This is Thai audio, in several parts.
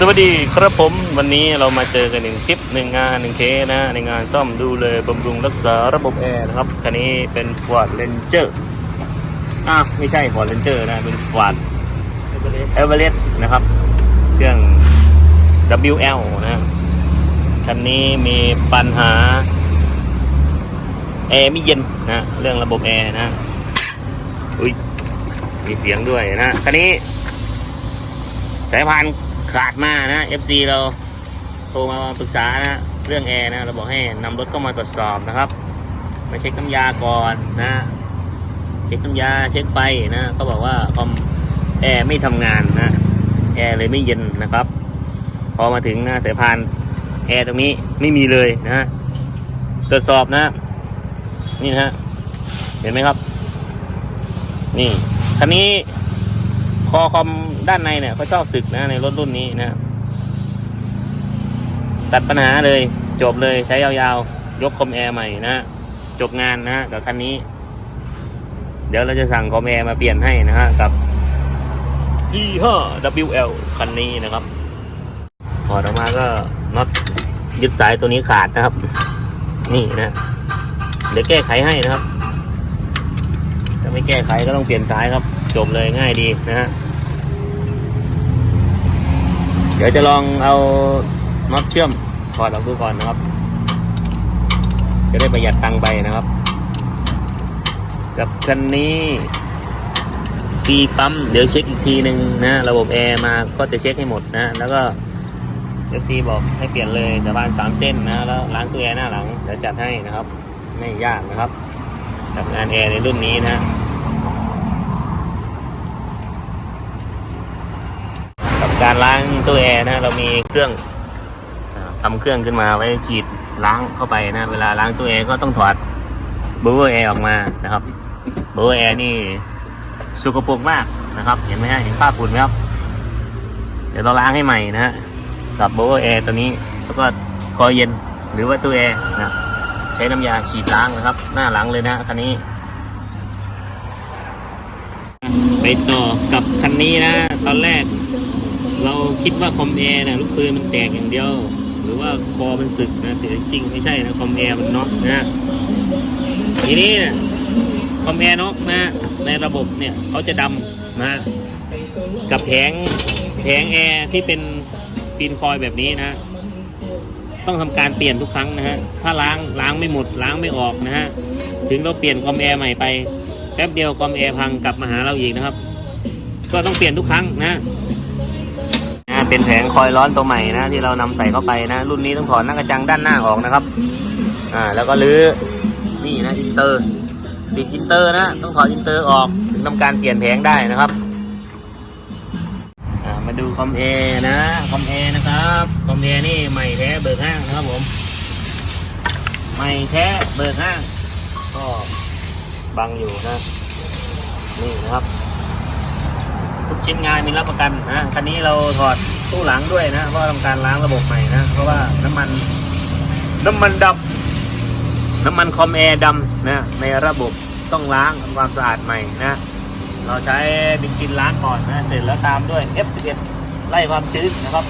สวัสดีครับผมวันนี้เรามาเจอกันหนึ่งคลิปหนึ่งงานหนึ่งเคสนะในงานซ่อมดูเลยบำรุงรักษาระบบแอร์นะครับคันนี้เป็น Ford Ranger อ้าไม่ใช่ Ford Ranger นะเป็น Ford Everest นะครับ เครื่อง WL นะคันนี้มีปัญหาแอร์ไม่เย็นนะเรื่องระบบแอร์นะอุ้ยมีเสียงด้วยนะคันนี้สายพาน ขาดมากนะ FC เราโทรมาปรึกษานะ เรื่องแอร์นะ เราบอกให้นำรถเข้ามาตรวจสอบนะครับ มาเช็คน้ำยาก่อนนะ เช็คน้ำยาเช็คไฟนะเขาบอกว่าคอมแอร์ไม่ทำงานนะแอร์เลยไม่เย็นนะครับ พอมาถึงนะสายพานแอร์ตรงนี้ไม่มีเลยนะฮะตรวจสอบนะ นี่นะฮะเห็นไหมครับ นี่คันนี้ คอคอมด้านในเนี่ยเขาชอบสึกนะในรถรุ่นนี้นะ ตัดปัญหาเลย จบเลยใช้ยาวๆ ยกคอมแอร์ใหม่นะ จบงานนะกับคันนี้ เดี๋ยวเราจะสั่งคอมแอร์มาเปลี่ยนให้นะฮะกับ E5WL คันนี้นะครับถอดออกมาก็น็อตยึดสายตัวนี้ขาดนะครับ นี่นะ เดี๋ยวแก้ไขให้นะครับถ้าไม่แก้ไขก็ต้องเปลี่ยนสายครับจบเลยง่ายดีนะฮะ เดี๋ยวจะลองเอาน็อตเชื่อมถอดออกดูก่อนนะครับ จะได้ประหยัดตังค์ไปนะครับ กับคันนี้ฟรีปั๊มเดี๋ยวเช็คอีกทีหนึ่งนะ ระบบแอร์มาก็จะเช็คให้หมดนะ แล้วก็ FC บอกให้เปลี่ยนเลยสะพานสามเส้นนะ แล้วล้างตู้แอร์หน้าหลังเดี๋ยวจัดให้นะครับ ไม่ยากนะครับกับงานแอร์ในรุ่นนี้นะ การล้างตู้แอร์นะเรามีเครื่องอ่าทำเครื่องขึ้นมาไว้ฉีดล้างเข้าไปนะเวลาล้างตู้แอร์ก็ต้องถอดบูเวอร์แอร์ออกมานะครับบูเวอร์แอร์นี่สกปรกมากนะครับ เห็นไหมฮะเห็นภาพฝุ่นไหมครับ เดี๋ยวเราล้างให้ใหม่นะฮะกับบูเวอร์แอร์ตัวนี้แล้วก็คอยเย็นหรือว่าตู้แอร์นะใช้น้ำยาฉีดล้างนะครับ หน้าหลังเลยนะคันนี้ไปต่อกับคันนี้นะ ตอนแรก เราคิดว่าคอมแอร์นะลูกปืนมันแตกอย่างเดียว หรือว่าคอมันสึกนะแต่จริงไม่ใช่นะคอมแอร์มันน็อกนะทีนี้คอมแอร์น็อกนะในระบบเนี่ยเขาจะดำนะกับแผงแผงแอร์ที่เป็นฟินคอยล์แบบนี้นะต้องทำการเปลี่ยนทุกครั้งนะฮะถ้าล้างล้างไม่หมดล้างไม่ออกนะฮะถึงเราเปลี่ยนคอมแอร์ใหม่ไปแป๊บเดียวคอมแอร์พังกลับมาหาเราอีกนะครับ ก็ต้องเปลี่ยนทุกครั้งนะ อ่าเป็นแผงคอยร้อนตัวใหม่นะที่เรานำใส่เข้าไปนะ รุ่นนี้ต้องถอดหน้ากระจังด้านหน้าออกนะครับ อ่า แล้วก็รื้อนี่นะอินเตอร์ติดอินเตอร์นะต้องถอดอินเตอร์ออกถึงทำการเปลี่ยนแผงได้นะครับอ่ามาดูคอมเอนะคอมเอนะครับคอมเอนี่ใหม่แท้เบิกห้างนะครับผมใหม่แท้เบิกห้างก็บังอยู่นะนี่นะครับ ชิ้นงานมีรับประกันนะคันนี้เราถอดตู้หลังด้วยนะเพราะทำการล้างระบบใหม่นะเพราะว่าน้ำมัน น้ำมันดำน้ำมันคอมแอร์ดำนะในระบบต้องล้างทำความสะอาดใหม่นะเราใช้บินกินล้างก่อนนะเสร็จแล้วตามด้วย F11 ไล่ความชื้นนะครับ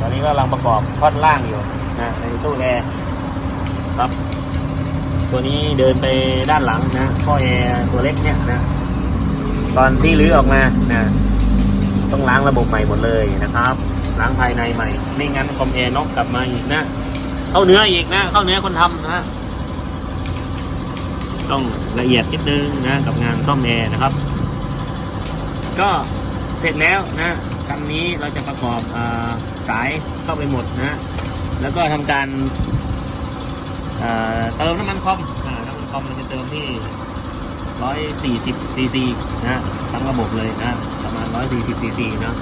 ตอนนี้ก็กำลังประกอบท่อนล่างอยู่นะในตู้แอร์ครับ ตัวนี้เดินไปด้านหลังนะข้อแอร์ตัวเล็กเนี่ยนะ ตอนที่รื้อออกมานะต้องล้างระบบใหม่หมดเลยนะครับ ล้างภายในใหม่ ไม่งั้นคอมแอร์นอกกลับมาอีกนะ เข้าเนื้ออีกนะ เข้าเนื้อคนทำนะ ต้องละเอียดนิดนึงนะกับงานซ่อมแอร์นะครับ ก็เสร็จแล้วนะคันนี้เราจะประกอบอาสายเข้าไปหมดนะ แล้วก็ทำการเติมน้ำมันคอมน้ำมันคอมเราจะเติมที่ ร้อยสี่สิบซีซีนะทั้งระบบเลยนะประมาณร้อยสี่สิบซีซีนะ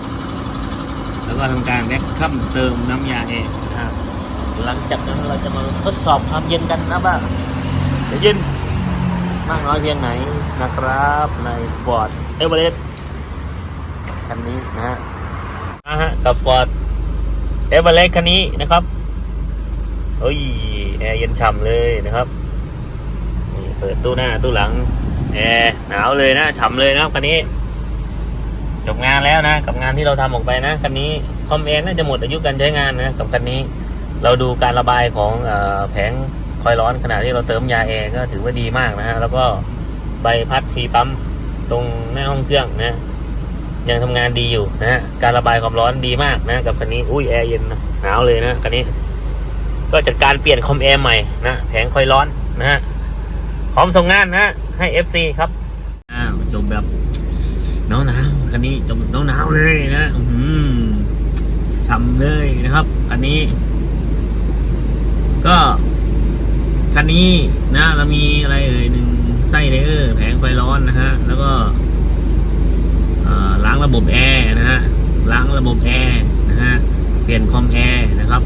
แล้วก็ทำการแว็กคัมเติมน้ำยาเองนะหลังจากนั้นเราจะมาทดสอบความเย็นกันนะว่าจะเย็นมากน้อยเพียงไหนนะครับใน Ford Everest คันนี้นะฮะนะฮะกับ Ford Everest คันนี้นะครับเฮ้ยแอร์เย็นฉ่ำเลยนะครับนี่เปิดตู้หน้าตู้หลัง แอร์หนาวเลยนะฉ่ำเลยนะครับคันนี้ จบงานแล้วนะ กับงานที่เราทำออกไปนะคันนี้คอมเอนน่าจะหมดอายุการใช้งานนะกับคันนี้ เราดูการระบายของอแผงคอยร้อนขณะที่เราเติมยาแอร์ก็ถือว่าดีมากนะฮะแล้วก็ใบพัดฟรีปั๊มตรงหน้าห้องเครื่องนะยังทำงานดีอยู่นะฮะการระบายความร้อนดีมากนะกับคันนี้อุ้ยแอร์เย็นหนาวเลยนะคันนี้ ก็จัดการเปลี่ยนคอมแอร์ใหม่นะแผงคอยร้อนนะฮะพร้อมส่งงานนะฮะ ให้ FC ครับอ้าวจบแบบหนาวหนาวๆคันนี้จบหนาวหนาวๆเลยนะอืมช่ำเลยนะครับคันนี้ ก็คันนี้นะเรามีอะไรเอ่ยหนึ่งไส้เลเยอร์แผงไฟร้อนนะฮะ แล้วก็ล้างระบบแอร์นะฮะล้างระบบแอร์นะฮะเปลี่ยนคอมแอร์นะครับ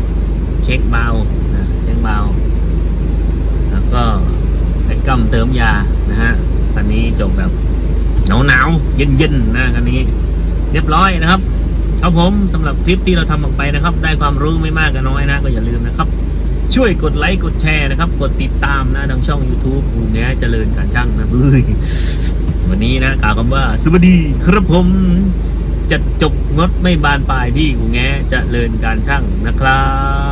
เช็คเบานะเช็คเบาแล้วก็ ไปกัมเติมยานะฮะคันนี้จบแบบหนาวหนาวเย็นเย็นนะคันนี้ เรียบร้อยนะครับครับผมสำหรับคลิปที่เราทำออกไปนะครับ ได้ความรู้ไม่มากก็น้อยนะก็อย่าลืมนะครับ ช่วยกดไลค์กดแชร์นะครับ กดติดตามนะทางช่อง YouTube กูแง่เจริญการช่างนะเบ้ยวันนี้นะกล่าวคำว่าสวัสดีครับผมจะจบงดไม่บานปลายที่กูแง้เจะเลินการช่างนะครับ